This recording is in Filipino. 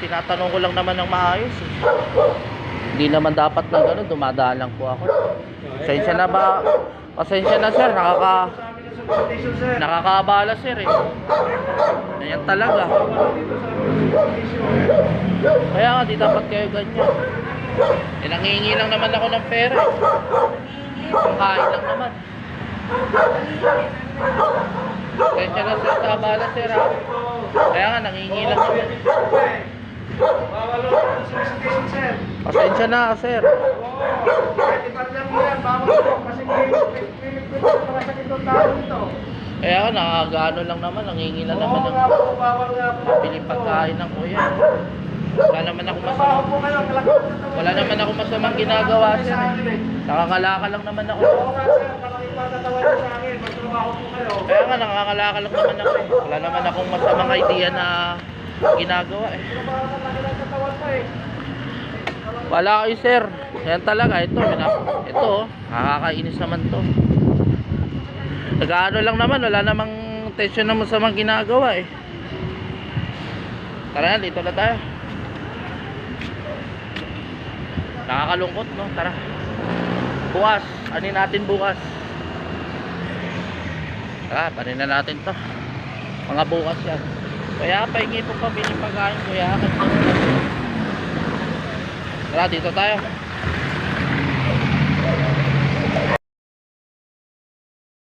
tinatanong ko lang naman ng maayos eh. Hindi naman dapat na gano'n, dumadaan lang po ako. Pasensya na ba? Pasensya na sir, nakaka... Nakakaabala sir eh. Ganyan talaga. Kaya nga, di dapat kayo ganyan. Eh, nangingi lang naman ako ng pera eh. Pangkain lang naman. Pasensya na sir sa abala sir ha. Kaya nga, nangingi lang naman. Bawal ang solicitation, sir. Pasensya na sir. Kahit iparlang mo yan, bawal po. Kasi pinipilit ko para sa itong tao nito. Kaya nga, nakagaano lang naman, nangingi lang naman Oo ng nga po, bawal nga po. piling pagkain ng kuya. Wala naman ako masama. na. Wala naman ako masamang ginagawa sir. Nakakalaka lang naman ako. Kaya nga, nakakalaka lang naman ako. Wala naman akong masamang idea na ginagawa eh. Na. Wala kayo sir. Yan talaga. Ito, ito oh. Nakakainis naman to. Nag-ano lang naman. Wala namang tension naman sa mga ginagawa eh. Tara na, dito na tayo. Nakakalungkot no? Tara. Bukas. Anin natin bukas. Tara, panin na natin to. Mga bukas yan. Kaya pahingi po pabili pagkain kuya. Tara, dito tayo.